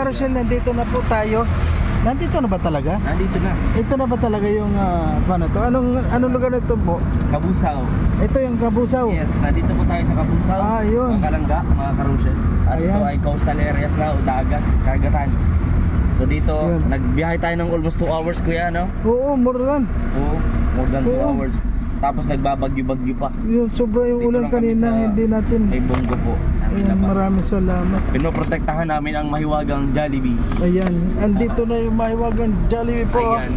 karosyel, nandito na po tayo. Nandito na ba talaga? Nandito na. Ito na ba talaga yung uh, ano to? Anong anong lugar nito po? Kabusaw. Ito yung Kabusaw. Yes, nandito po tayo sa Kabusaw. Ah, yun. Mga kalangga, mga karusel. At ito Ayan. ay coastal areas na, dagat, karagatan. So dito, Yun. nagbiyahe tayo ng almost 2 hours kuya, no? Oo, more than. Oo, more than 2 Oo. hours. Tapos nagbabagyo-bagyo pa. Yung sobra yung Dito ulan kanina, sa- hindi natin. May bonggo po. Ayan, maraming salamat. Pinoprotektahan namin ang mahiwagang Jollibee. Ayan, andito na yung mahiwagan Jollibee po. Ayan.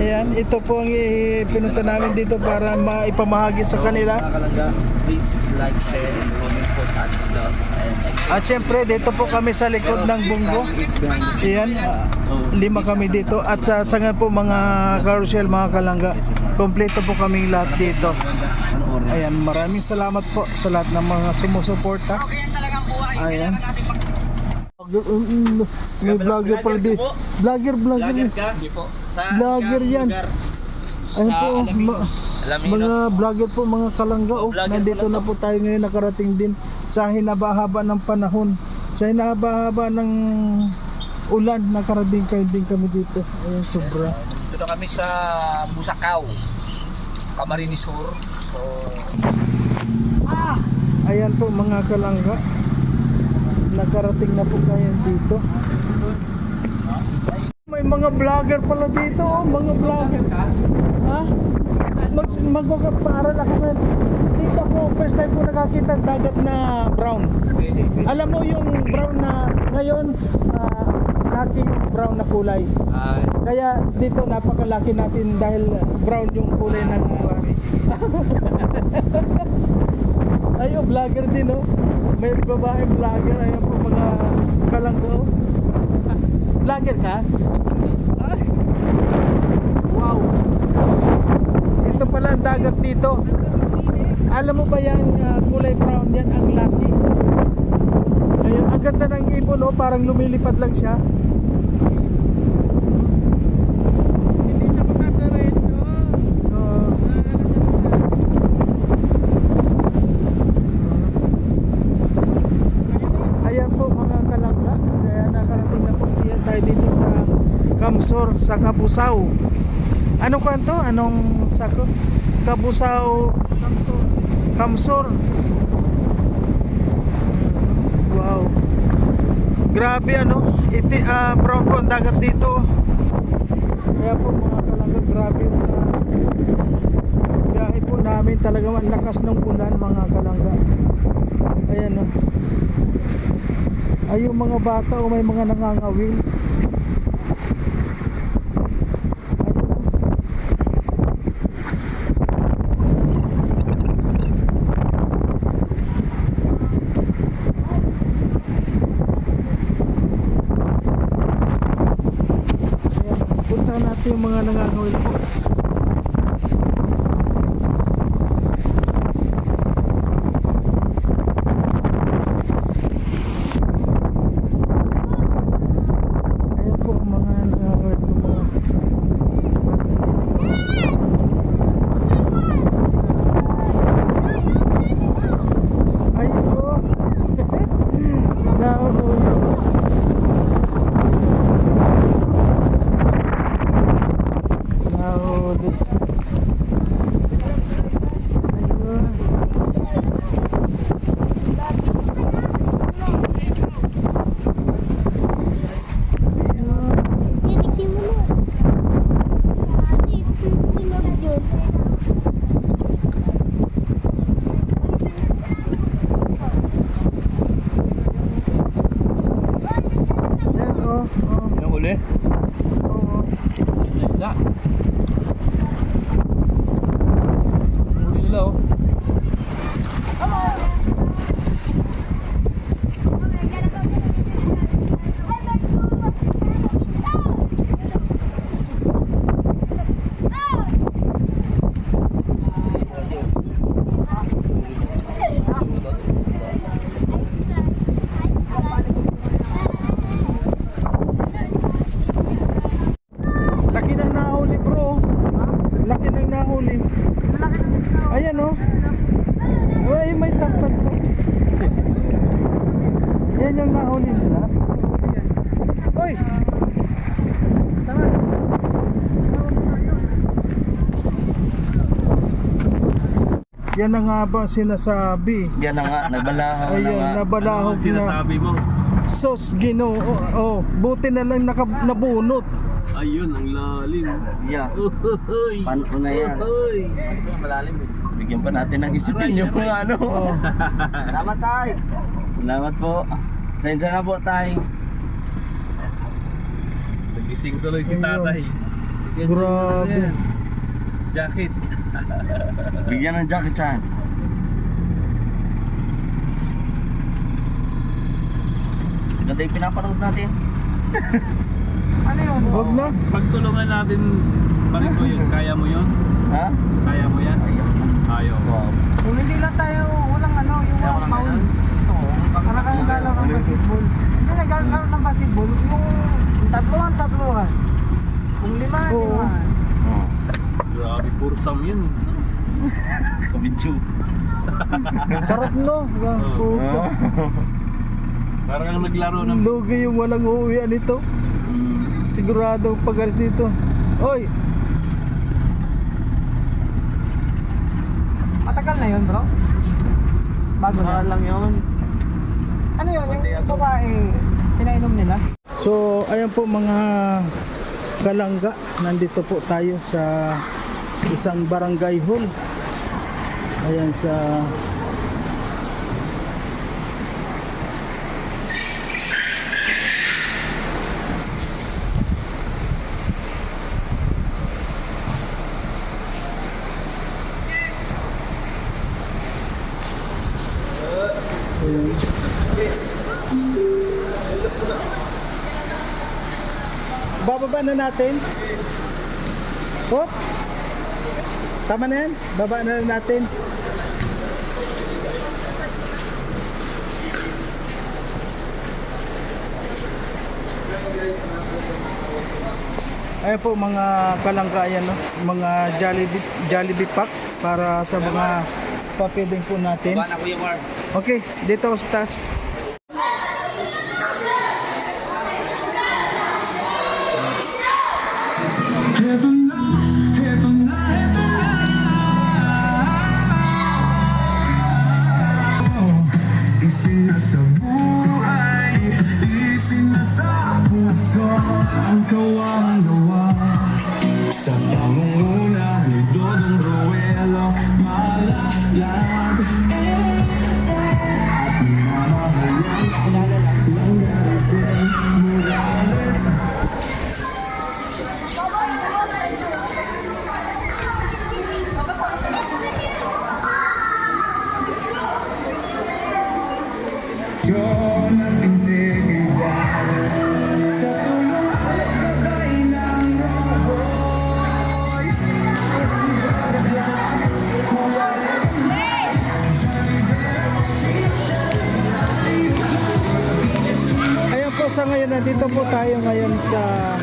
Ayan, ito po ang pinunta namin dito para maipamahagi sa kanila. Please like, share, and comment po sa ating vlog. At syempre, dito po kami sa likod ng bunggo. Ayan, ah, lima kami dito. At uh, sangan po mga carousel, mga kalangga. Kompleto po kaming lahat dito. Ayan, maraming salamat po sa lahat ng mga sumusuporta. Ayan. Mm, May vlogger pala dito. Vlogger, vlogger. Vlogger ka? Hindi po. Sa Vlogger yan. Sa po, mga vlogger po, mga kalangga. Oh, nandito na po tayo ngayon, nakarating din sa hinaba-haba ng panahon. Sa hinaba-haba ng ulan, nakarating kayo din kami dito. Ayun, sobra. Dito kami sa Busakaw, Camarines Sur. So, Ayan po mga kalangga. Nakarating na po kayo dito. May mga vlogger pala dito, oh, mga vlogger. Ha? Mag magpapaaral ako ngayon. Dito ako, first time ko nakakita dagat na brown. Alam mo yung brown na ngayon, ah, laki yung brown na kulay. Ah, Kaya dito napakalaki natin dahil brown yung kulay ng Ayo, vlogger din oh. May babae vlogger, ayun po mga kalanggaw. Vlogger ka? Ay. Wow. Ito pala ang dagat dito. Alam mo ba yan ah, kulay brown yan ang laki? Ayun, ang ganda ng ibon oh, parang lumilipad lang siya. Hindi siya makakaretso. Ayan po mga kalangga. Kaya nakarating na po yan tayo dito sa Kamsor, sa Kabusaw. Ano kanto? Anong sako? Kabusaw Kamsor. Wow. Grabe ano, iti ah, brown po ang dagat dito. Kaya po mga kalangga, grabe ah, biyahe po namin talaga ang lakas ng ulan mga kalangga. Ayan o. Yung mga bata o may mga nangangawil. Ayun, oh. Ayan, punta natin yung mga nangangawil po. Ayan po ang mga nangangawil po mga bata dito. Ay, oo. Nauulo. Nahuli. Ayun. Ayun. Dinikti mo na. Kasi pinog yun. Ayan, oh, oh, yung uli? oh. Na. Uli nila oh. Laki ng nahuli bro. Laki ng nahuli. Ayan oh. Ay, may tapat po. Yan yung nahuli nila. Hoy! Tara. Yan na nga ba sinasabi? Yan na nga, nagbalahaw na Ayun, nga. nabalahog Ano na. sinasabi mo? Sos, ginoo. Oh, buti na lang naka, nabunot. Ayun, ang lalim. Yeah. Uy! Paano na yan? Uy! Malalim eh. Bigyan pa natin ng isipin yung mga ano. Oh. Salamat tayo. Salamat po. Sensya na po tayo. Nagising tuloy si Ayun. tatay. Grabe. na. Jacket. Bigyan ng Jackie Chan. Ganda yung pinapanood natin. Ano yun? Huwag na. Pagtulungan natin, balik ko yun. Kaya mo yun? Ha? Kaya mo yan? Ayun. Ayaw. Wow. Kung hindi lang tayo, walang ano, yung walang foul. Para kayo galaro ng basketball. Hindi naglalaro ng basketball, yung tatluhan, tatluhan. Kung lima, Oo. lima. Oh. Grabe, puro sam yun. eh. Kabidyo. Sarap no. Yan, puta. Parang kang naglaro ng... Lugi yung walang uuwian nito. Mm. Sigurado pagalis dito. Oy! Matagal na yun, bro? Bago na. lang yun. Ano yun? Yung babae, pinainom nila? So, ayan po mga kalangga. Nandito po tayo sa isang barangay hall. Ayan sa. Bababa na natin. Hop. Tama na yan. Baba na natin. Ayan po mga kalangkayan no, mga Jollibee Jollibee packs para sa mga papeding po natin. Okay, dito sa taas. Nandito po tayo ngayon sa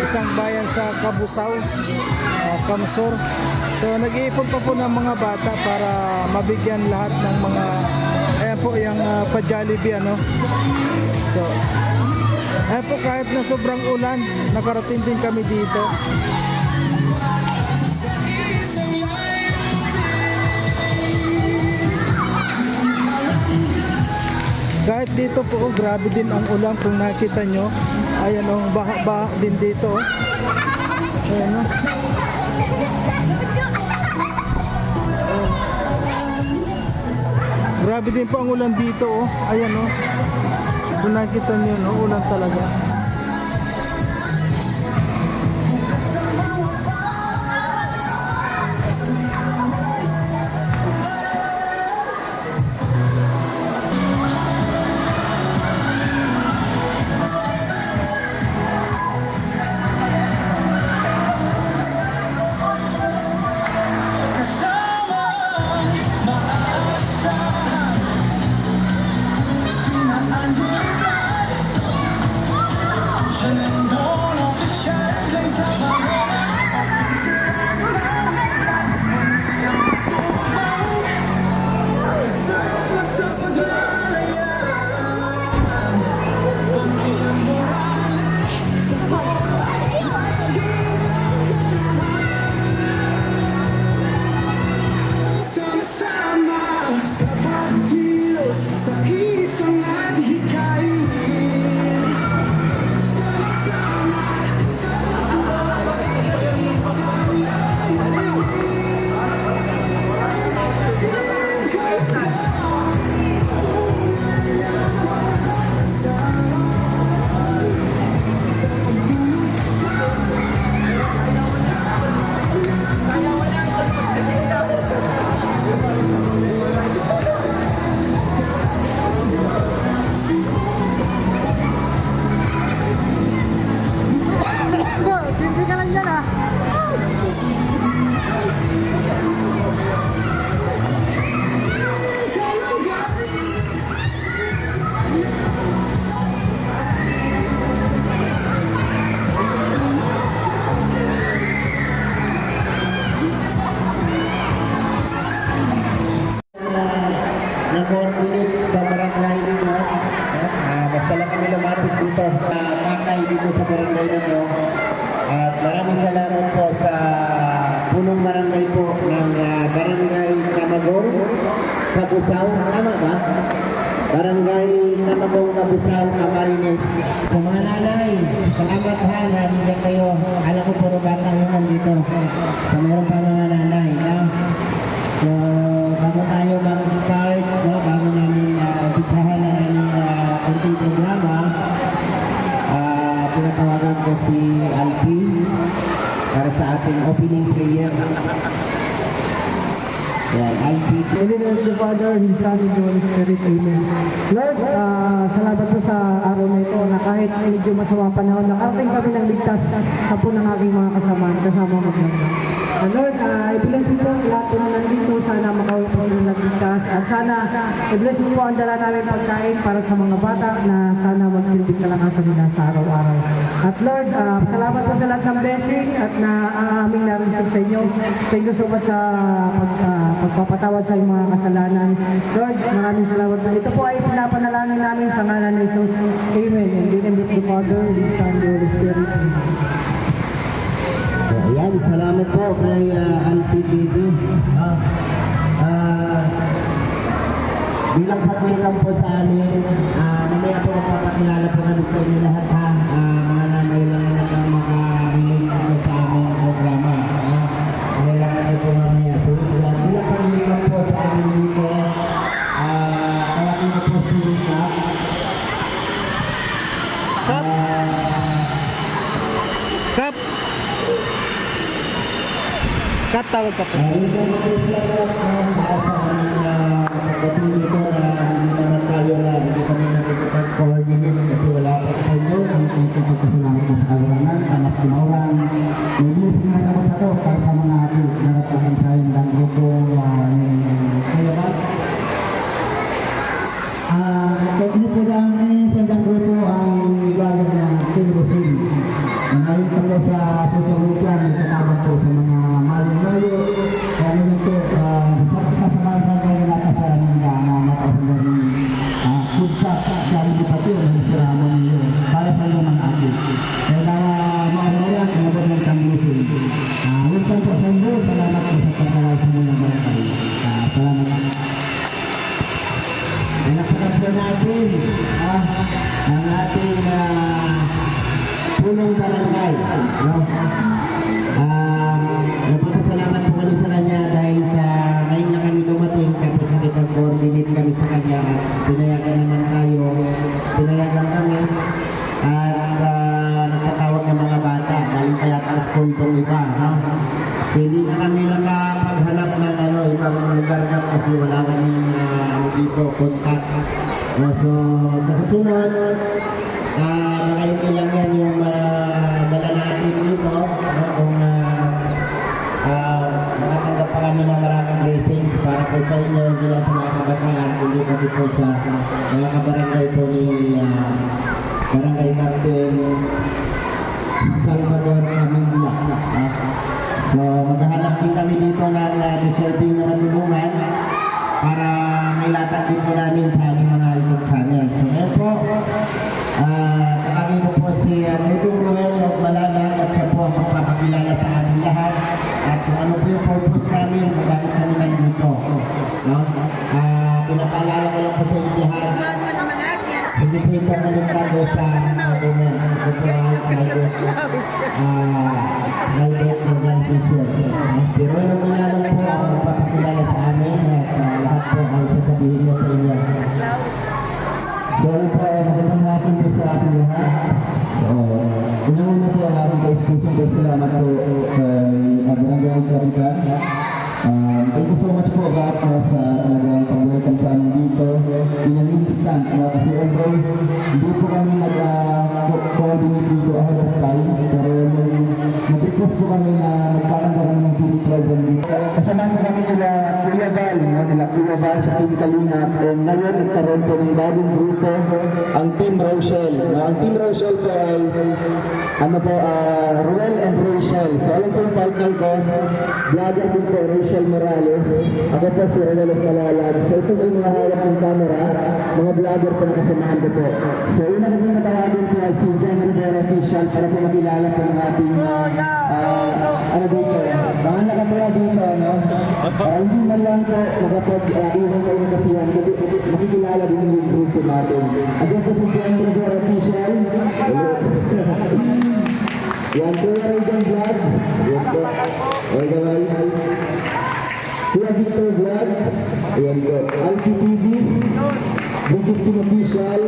isang bayan sa Kabusaw, uh, Kamsur. So nag-iipon pa po ng mga bata para mabigyan lahat ng mga ayan po yung uh, pa-Jollibee ano. So ayan po kahit na sobrang ulan, nakarating din kami dito. Kahit dito po, oh, grabe din ang ulan kung nakita nyo. Ayan oh, baha-baha din dito. Oh. Ayan oh. Oh. Grabe din po ang ulan dito oh. Ayan oh. Kung nakita nyo, no, ulan talaga. Meron pa mga nanay. No? So, bago tayo mag-start, no, bago namin uh, umpisahan ang aming uh, kunting programa, ah pinatawagan ko si Alpi para sa ating opening prayer. Yan, Alpi. In the name of the Father, His Son, and the Holy Spirit. Amen. Lord, ah, salamat po sa araw na ito na kahit medyo masama panahon, nakarating kami ng ligtas sa po ng aking mga kasama, kasama maglangga. Uh, Lord, uh, i-bless mo po lahat po na nandito. Sana makauwi po sila ng ligtas. At sana, i-bless mo po ang dala namin pagkain para sa mga bata na sana magsilbing kalakasan nila sa araw-araw. At Lord, ah, salamat po sa lahat ng blessing at na ang aming nareceive sa inyo. Thank you so much sa pag, ah, pagpapatawad sa mga kasalanan. Lord, maraming salamat po. Ito po ay pinapanalangin namin sa ngalan ni Jesus. Amen. In the the Father, the Son, and the Holy Spirit. Amen. Ayan, salamat po kay uh, TV. Ah, ah, bilang pakilang po sa amin, ah, mamaya po magpapakilala po kami sa inyo lahat ha. Ah, tawag ka po. Hindi ko uh, deserving na matulungan para may latag din po namin sa aming mga YouTube channel. So, ngayon po, ah, tatagin ko po si uh, Nudong Ruel of Malaga at siya po ang magpapakilala sa ating lahat at kung ano po yung purpose namin bakit kami nandito. No? Ah, pinapaalala ko lang po sa inyo lahat. Hindi po ito nalutado sa government. Ito po ang private ah, in an instant. Uh, kasi although hindi po kami nag-coordinate dito ahead of time, pero nag-request po kami na magkakanda Kasama po kami nila Kuya Val, no? nila Kuya Val sa Team Kalingap. And ngayon nagkaroon po ng bagong grupo, ang Team Rochelle. No? Ang Team Rochelle po ay ano po, uh, Ruel and Rachel. So alam ko yung partner ko, vlogger din po, Rachel Morales. Ako po si Ruel of Malalag. So ito po yung mga hawak ng camera, mga vlogger po na kasamahan ko po. So una ko po matawagin official para po makilala po ng ating ah, ano dito, mga nakatira dito, ano, para hindi man lang po magkapag-iwan kayo ng kasiyan, makikilala din yung grupo natin. Ayan po si John Trevor official. Yan po yung Raygon Vlog. Yan po. Okay naman. Kuya Victor Vlogs. Ayan po. Alpi TV. Bridges Team Official.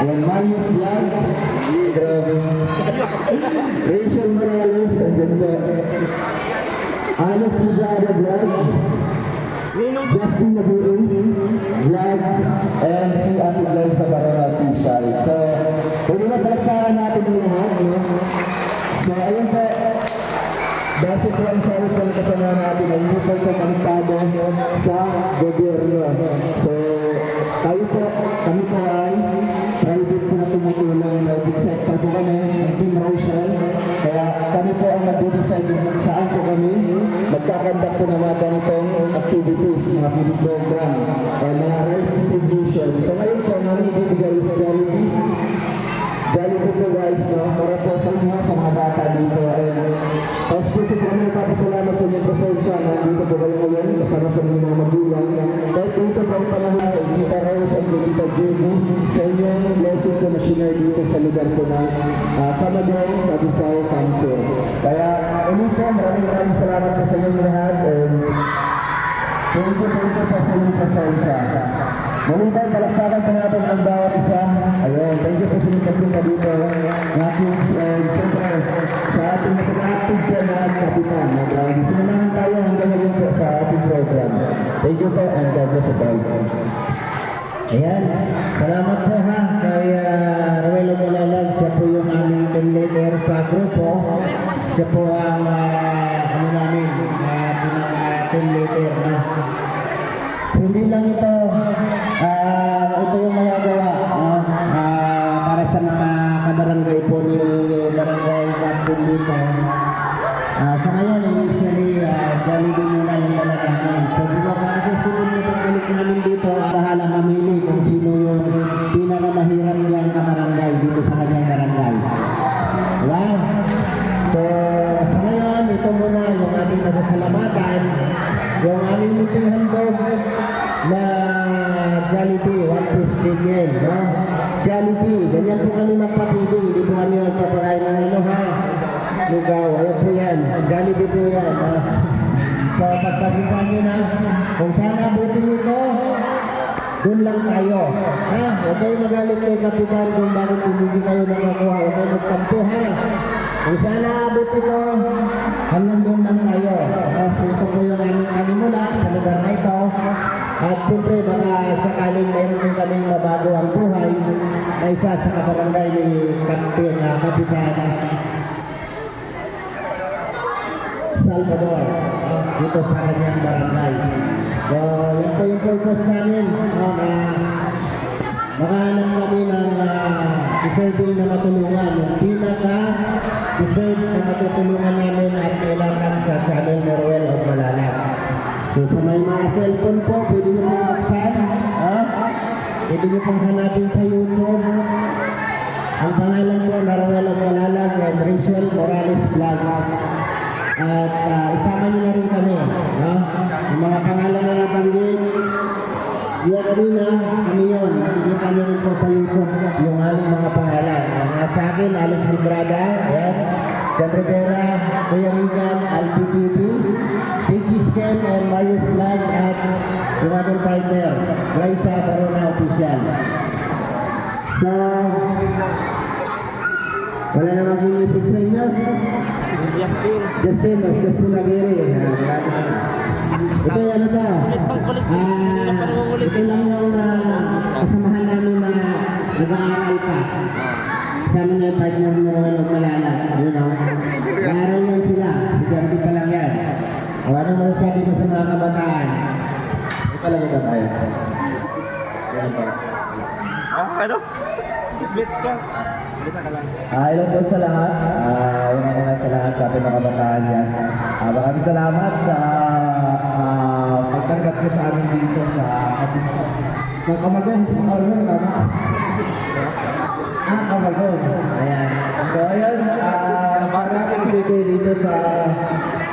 Ayan, Marius Vlog. Rachel Morales. Ayan po. Alex Librada Vlog. Justin Naburu Vlogs and si Ate Vlog sa Barona Official. So, pwede na palagpakan natin yung lahat, no? So, ayun po. Base po ang po ng kasama natin ay hindi po konektado sa gobyerno. So, tayo po, kami po ay private po na tumutulong big sector po kami, magkakandak po ng mga ganitong activities, mga feeding program, o mga rice distribution. So ngayon po, namin ibibigay sa Jollibee Jollibee po guys, no? para po sa inyo, sa mga bata dito. And tapos po sa kami nagpapasalamat sa inyo pasensya na dito po kayo ngayon, kasama po ng mga magulang. Kahit dito po ang panahon at kay Tita Judy, sa inyong blessing po sinare dito sa lugar po ng uh, Kamagay, Kabisao, Council. Kaya ulit po, maraming maraming salamat po sa inyo lahat. And Thank you, thank you po sa inyong pasensya. Muli tayo, palakpakan pa natin ang bawat isa. Ayun, thank you po sa inyong pagpunta dito. Nakins, and syempre, sa ating napaka-active po na kapitan. Sinamahan tayo hanggang ngayon po sa ating program. Thank you po, and God bless us all. Ayan, salamat po ha kay uh, Ruelo Molalag. Siya po yung aming team leader sa grupo. Siya po ang uh, ano namin, uh, pinang uh, team leader. No? So, hindi lang ito, ah, ito yung magagawa no? Ah, para sa mga kabarangay po ni Barangay Captain dito. Ah, sa ngayon, initially, uh, Jollibee muna yung talaga. So, di ba, para sa sunod na pagbalik namin dito, bahala masasalamatan, yung aming meeting handog na Jollibee, one piece chicken, no? Jollibee, ganyan po kami magpapili, hindi po kami magpapakain ng ano ha? Lugaw, ayan po yan, Jollibee po yan, ha? So, pagpasipan nyo na, kung saan abutin nito, doon lang tayo. Ha? Huwag kayo magalit kay Kapitan kung bakit hindi kayo nakakuha. Huwag kayo magtampo, ha? Kung saan naabot ito, hanggang doon lang tayo. Ha? So, ito po yung aming sa lugar na ito. At siyempre, baka sakaling mayroon din kaming mabago ang buhay na isa sa kabarangay ni Kapitán, uh, Kapitan Salvador uh, dito sa kanyang barangay. So, yan po yung purpose namin. Uh, uh, makahanap kami ng uh, deserving na matulungan. Pinaka deserve na matutulungan namin at kailangan sa channel ni Roel of Malalag. So, sa may mga cellphone po, pwede nyo pong buksan. Ha? Pwede nyo pong hanapin sa YouTube. Ang pangalan po na Roel of Malalag and Rachel Morales Vlog. At uh, isama niyo na rin kami. No? Yung mga pangalan na nabanggit, yun kanina, kami yun. Nakikita niyo rin po sa YouTube yung aling mga pangalan. At sa akin, Alex Librada, ayan. John Rivera, Kuya Rigan, Alpi TV, Pinky Scan, and Marius Vlog, at yung ating partner, Raisa Barona Official. So, wala namang kong message sa inyo. Justin. Justin, Justin Aguirre. Ito ano ba? Ito lang yung ah, kasamahan namin na nag-aaral pa. Kasama na yung partner mo ng Malala. You know? Nag-aaral lang sila. Sigurado pa lang yan. O anong masasabi mo sa mga kabataan? Ito lang ba tayo? Yan ba? Ah, ano? Switch ka. Ah, hello po sa lahat. Ah, una muna sa lahat sa ating mga kabataan yan. Ah, maraming salamat sa pagtanggap niyo sa amin dito sa Kapitsa. Magkamagaw, magkamagaw, tama? Ah, kamagaw. Ayan. So, ayun, uh, masarap ang dito sa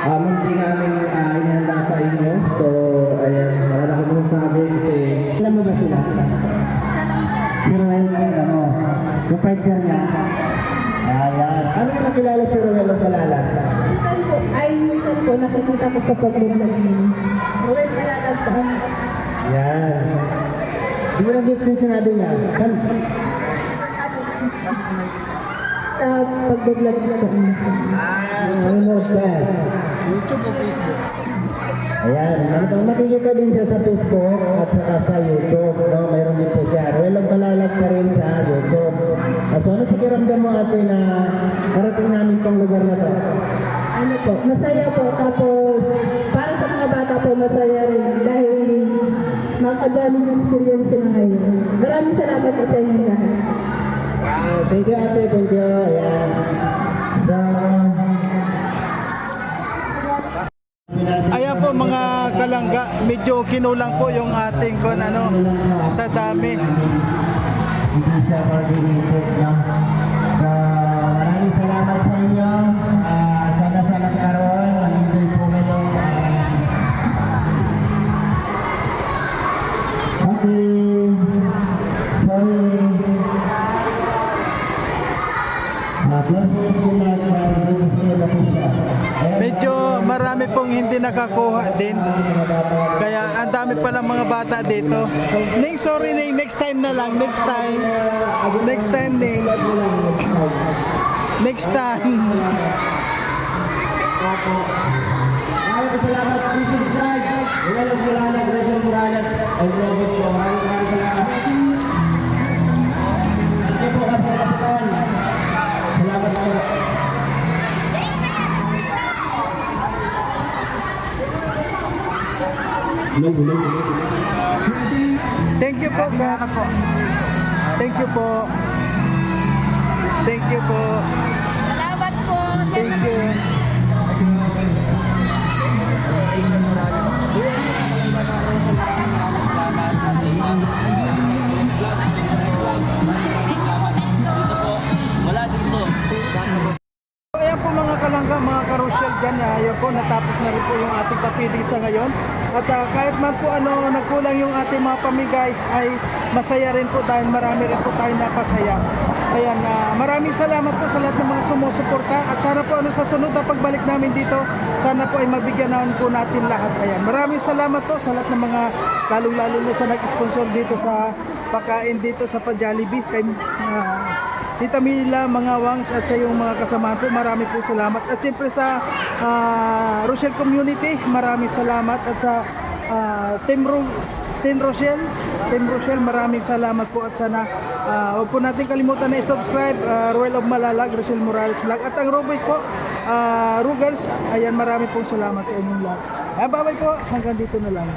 uh, munti namin uh, ah, inihanda sa inyo. So, ayan, wala na akong sabi kasi... Alam mo ba sila? Pero ayun, alam mo, yung niya, Ayan. Ano yung nakilala si Ruel ang kalala? Minsan po, ay minsan po nakikita ko sa pag-vlog niyo. Uwi, nalalagtaan. Ayan. Di mo na-gets yung sinabi niya. Kan? Sa pag-vlog niyo po minsan. Ano sir? YouTube o Facebook? Ayan, mak- makikita din siya sa Facebook at saka sa YouTube. No? Mayroon din po siya. Well, palalag pa rin sa YouTube. So, ano pakiramdam mo ate na parating namin tong lugar na to? Ano po, masaya po. Tapos, para sa mga bata po, masaya rin. Dahil makagaling experience sila ngayon. Maraming salamat po sa inyo lahat. Ah, thank you ate, thank you. Ayan. Ayan po mga kalangga, medyo kinulang po yung ating kon ano sa dami. Hindi siya coordinated, no? Hindi nakakuha din. Kaya ang dami pa lang mga bata dito. Ning, sorry Ning, next time na lang, next time. Next time Ning. Next time. Maraming salamat. Please subscribe. Ilan ang Morales, Rachel Morales, and Robos. Maraming salamat. Thank you po. Thank you po, Kak. Thank you po. Thank you po. Salamat po. Thank you. Ayan po mga kalangga, mga karosyel dyan, yun po, natapos na rin po yung ating papili sa ngayon. At ah, kahit man po ano, nagkulang yung ating mga pamigay, ay masaya rin po dahil marami rin po tayo napasaya. Ayan, ah, maraming salamat po sa lahat ng mga sumusuporta at sana po ano sa sunod na pagbalik namin dito, sana po ay mabigyan naman po natin lahat. Ayan, maraming salamat po sa lahat ng mga lalong-lalo na sa nag-sponsor dito sa pagkain dito sa Pajollibee kay ah, Tita Mila, mga Wangs at sa yung mga kasamahan po, marami po salamat. At siyempre sa ah, Rochelle Community, marami salamat. At sa ah, Team, Ro- Team Rochelle, Team Rochelle, maraming salamat po. At sana, uh, huwag po natin kalimutan na i-subscribe, uh, Royal of Malalag, Rochelle Morales Vlog. At ang Roboys po, uh, Rugals, ayan, marami pong salamat sa inyong lahat. Ah, bye-bye po, hanggang dito na lang.